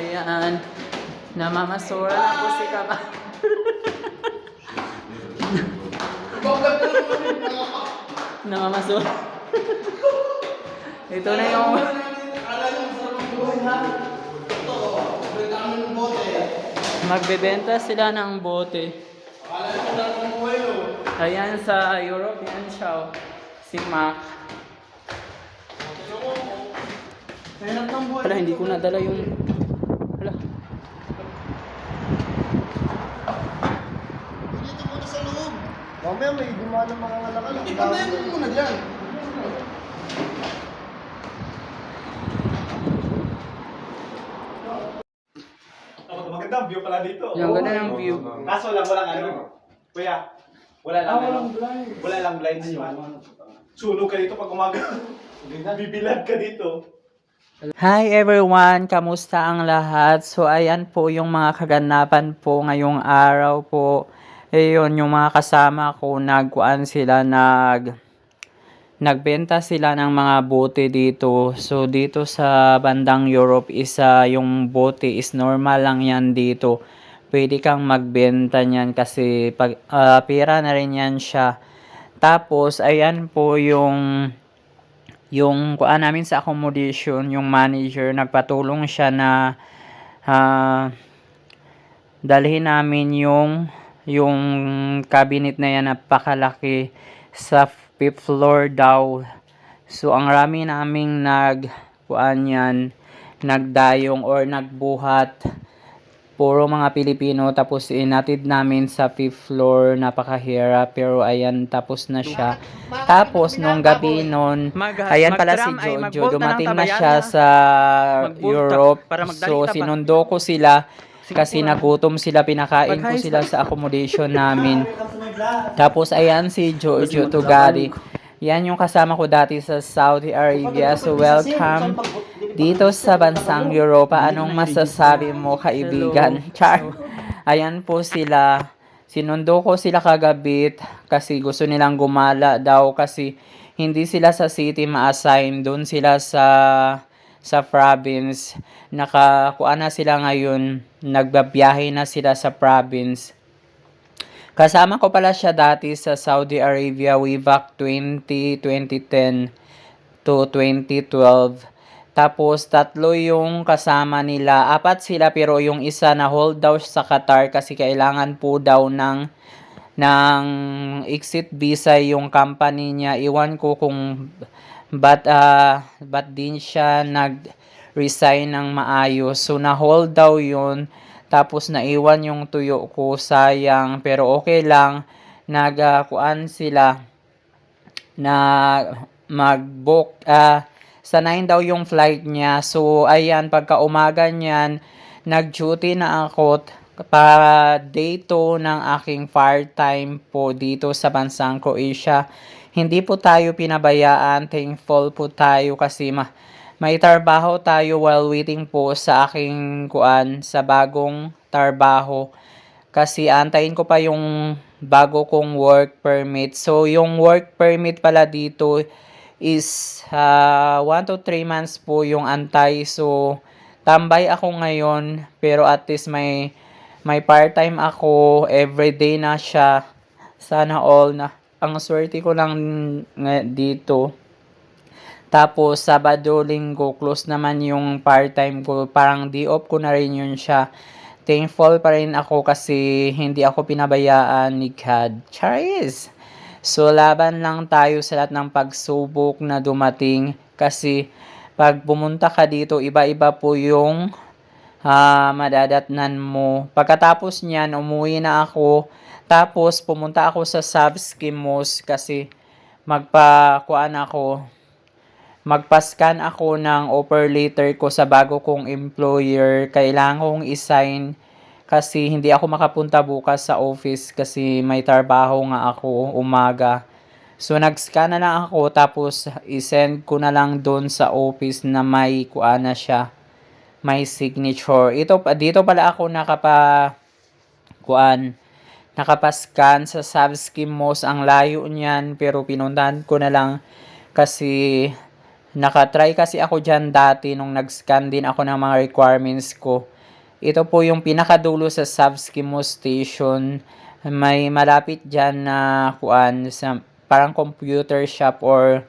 Ayan. Namamasura na po si Kama. Namamasura. Ito na yung... Magbebenta sila ng bote. Ayan sa European show. Si Mac. Wala, hindi ko nadala yung... Wala. Dito muna sa loob. Mamaya may gumawa ng mga ngalakal. Na mo muna dyan. Oh, maganda ang view pala dito. Yung ganda ng view. Kaso lang walang ano. Kuya, wala lang ano. Wala lang blinds man. Sunog ka dito pag umaga. Bibilad ka dito. Hi everyone! Kamusta ang lahat? So ayan po yung mga kaganapan po ngayong araw po. Ayun, yung mga kasama ko, nagkuan sila, nag... Nagbenta sila ng mga bote dito. So dito sa bandang Europe, isa yung bote is normal lang yan dito. Pwede kang magbenta niyan kasi pag, ah, pera na rin yan siya. Tapos, ayan po yung yung kuan namin sa accommodation, yung manager, nagpatulong siya na ah, dalhin namin yung yung cabinet na yan napakalaki. Sa fifth floor daw. So ang rami naming nag kuan yan, nagdayong or nagbuhat. Puro mga Pilipino tapos inatid namin sa fifth floor. Napakahirap pero ayan tapos na siya. Tapos nung gabi nun ayan pala si Jojo. dumating na siya sa Europe. so sinundo ko sila kasi nagutom sila pinakain ko sila sa accommodation namin tapos ayan si Jojo Tugari yan yung kasama ko dati sa Saudi Arabia so welcome dito sa bansang Europa, anong masasabi mo kaibigan? Char. Ayan po sila. Sinundo ko sila kagabit kasi gusto nilang gumala daw kasi hindi sila sa city ma-assign. Doon sila sa sa province. Nakakuha na sila ngayon. Nagbabiyahe na sila sa province. Kasama ko pala siya dati sa Saudi Arabia way back 20, 2010 to 2012. Tapos tatlo yung kasama nila. Apat sila pero yung isa na hold daw sa Qatar kasi kailangan po daw ng ng exit visa yung company niya. Iwan ko kung ba't, ah, ba't din siya nag-resign ng maayos. So na hold daw yun. Tapos naiwan yung tuyo ko, sayang. Pero okay lang. Nagkuan sila na mag-book. ah sa 9 daw yung flight niya. So, ayan, pagka umaga niyan, nag-duty na ako t- pa day 2 ng aking part-time po dito sa bansang Croatia. Hindi po tayo pinabayaan. Thankful po tayo kasi ma may trabaho tayo while waiting po sa aking kuan sa bagong trabaho. Kasi antayin ko pa yung bago kong work permit. So, yung work permit pala dito is 1 to 3 months po yung antay. So, tambay ako ngayon. Pero at least may, may part-time ako. Everyday na siya. Sana all na. Ang swerte ko lang dito. Tapos, Sabado, Linggo, close naman yung part-time ko. Parang di off ko na rin yun siya. Thankful pa rin ako kasi hindi ako pinabayaan ni God. Charis! So, laban lang tayo sa lahat ng pagsubok na dumating kasi pag pumunta ka dito, iba-iba po yung ah, madadatnan mo. Pagkatapos niyan, umuwi na ako. Tapos, pumunta ako sa Subskimos kasi magpakuan ako. Magpascan ako ng offer letter ko sa bago kong employer. Kailangan kong isign kasi hindi ako makapunta bukas sa office kasi may trabaho nga ako umaga. So nag-scan na lang ako tapos i-send ko na lang doon sa office na may kuan na siya. May signature. Ito dito pala ako nakapa kuan nakapascan sa Subskimos ang layo niyan pero pinuntahan ko na lang kasi Nakatry kasi ako dyan dati nung nag-scan din ako ng mga requirements ko. Ito po yung pinakadulo sa Savskimo Station. May malapit dyan na kuan sa parang computer shop or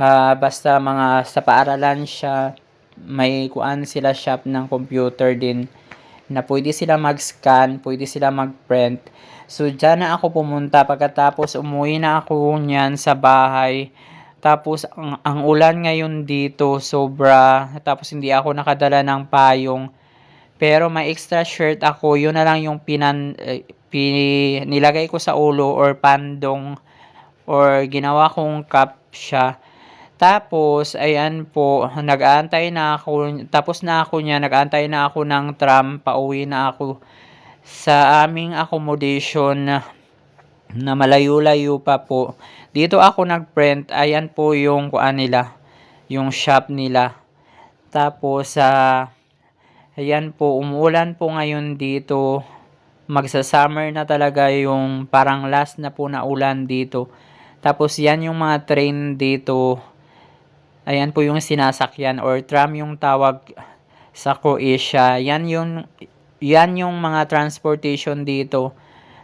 ah, basta mga sa paaralan siya. May kuan sila shop ng computer din na pwede sila mag-scan, pwede sila mag-print. So, dyan na ako pumunta pagkatapos umuwi na ako niyan sa bahay. Tapos, ang, ang ulan ngayon dito, sobra. Tapos, hindi ako nakadala ng payong. Pero may extra shirt ako, yun na lang yung pinan, eh, pi- nilagay ko sa ulo or pandong or ginawa kong cup siya. Tapos, ayan po, nag-aantay na ako, tapos na ako niya, nag-aantay na ako ng tram, pauwi na ako sa aming accommodation na, na malayo-layo pa po. Dito ako nag-print, ayan po yung kuan nila, yung shop nila. Tapos, sa ayan po, umuulan po ngayon dito. Magsa-summer na talaga yung parang last na po na ulan dito. Tapos, yan yung mga train dito. Ayan po yung sinasakyan or tram yung tawag sa Croatia. Yan yung yan yung mga transportation dito.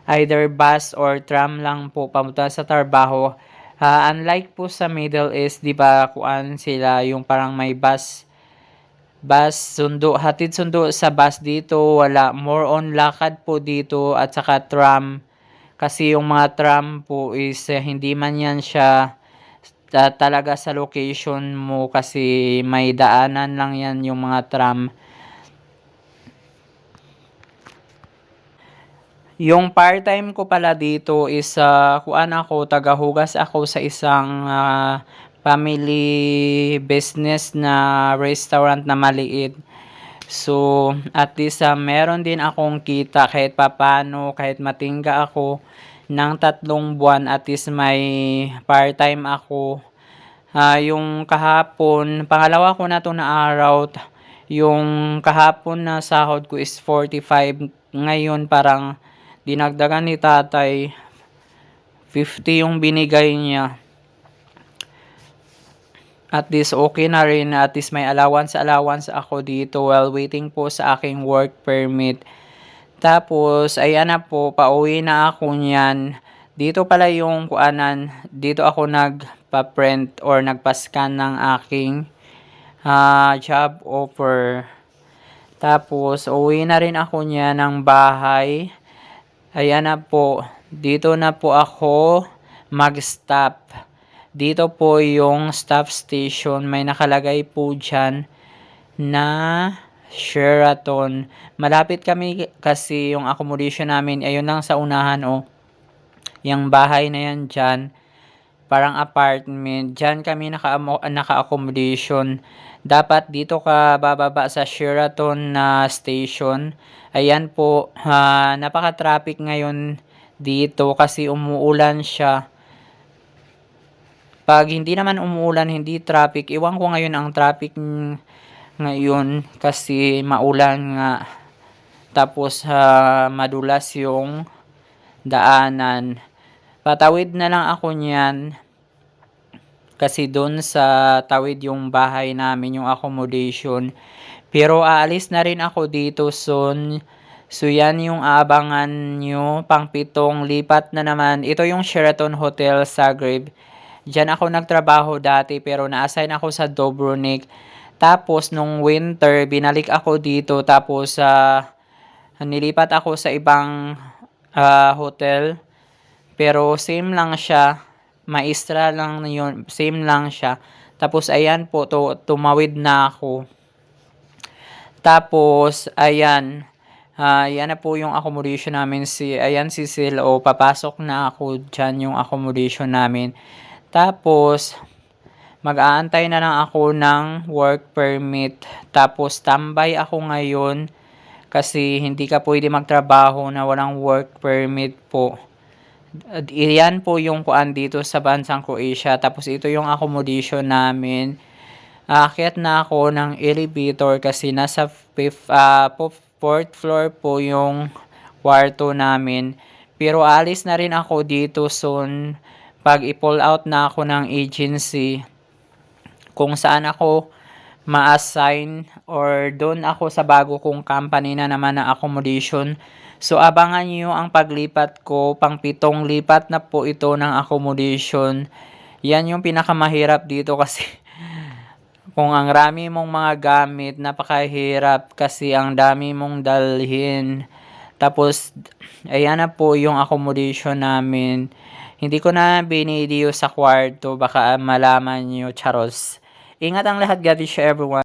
Either bus or tram lang po pamunta sa trabaho. Ah, unlike po sa Middle East, 'di ba, kuan sila yung parang may bus bus sundo hatid sundo sa bus dito wala more on lakad po dito at saka tram kasi yung mga tram po is eh, hindi man yan siya ta- talaga sa location mo kasi may daanan lang yan yung mga tram. Yung part-time ko pala dito is uh, kuan ako, tagahugas ako sa isang ah, family business na restaurant na maliit. So, at least ah, meron din akong kita kahit papano, kahit matingga ako ng tatlong buwan at least may part-time ako. Ah, yung kahapon, pangalawa ko na to na araw, yung kahapon na sahod ko is 45. Ngayon parang dinagdagan ni tatay 50 yung binigay niya. At least okay na rin. At least may allowance allowance ako dito while waiting po sa aking work permit. Tapos, ayan na po, pauwi na ako niyan. Dito pala yung kuanan, dito ako nagpa-print or nagpa-scan ng aking ah, job offer. Tapos, uwi na rin ako niya ng bahay. Ayan na po, dito na po ako mag-stop. Dito po yung stop station. May nakalagay po dyan na Sheraton. Malapit kami kasi yung accommodation namin. Ayun lang sa unahan oh. Yung bahay na yan dyan. Parang apartment. Dyan kami naka, naka-accommodation. Dapat dito ka bababa sa Sheraton na station. Ayan po, ah, napaka-traffic ngayon dito kasi umuulan siya. Pag hindi naman umuulan, hindi traffic. Iwan ko ngayon ang traffic ngayon kasi maulan nga. Tapos ah, madulas yung daanan. Patawid na lang ako niyan. Kasi doon sa tawid yung bahay namin, yung accommodation. Pero aalis na rin ako dito soon. So yan yung aabangan nyo. Pang pitong lipat na naman. Ito yung Sheraton Hotel Zagreb. Diyan ako nagtrabaho dati pero na-assign ako sa Dobronik. Tapos nung winter, binalik ako dito. Tapos sa nilipat ako sa ibang ah, hotel. Pero same lang siya. Maestra lang yun. Same lang siya. Tapos ayan po, to, tumawid na ako. Tapos, ayan. Ah, yan na po yung accommodation namin. Si, ayan si Sil. O, papasok na ako dyan yung accommodation namin. Tapos, mag-aantay na lang ako ng work permit. Tapos, tambay ako ngayon. Kasi hindi ka pwede magtrabaho na walang work permit po. At Iyan po yung kuan dito sa bansang Croatia. Tapos ito yung accommodation namin. Aakyat na ako ng elevator kasi nasa fifth, po- fourth floor po yung kwarto namin. Pero alis na rin ako dito soon pag i-pull out na ako ng agency. Kung saan ako ma-assign or doon ako sa bago kong company na naman na accommodation. So abangan niyo ang paglipat ko, pang pitong lipat na po ito ng accommodation. Yan yung pinakamahirap dito kasi kung ang rami mong mga gamit, napakahirap kasi ang dami mong dalhin. Tapos, ayan na po yung accommodation namin. Hindi ko na binidiyo sa kwarto, baka malaman nyo, charos. Ingat ang lahat, God bless everyone.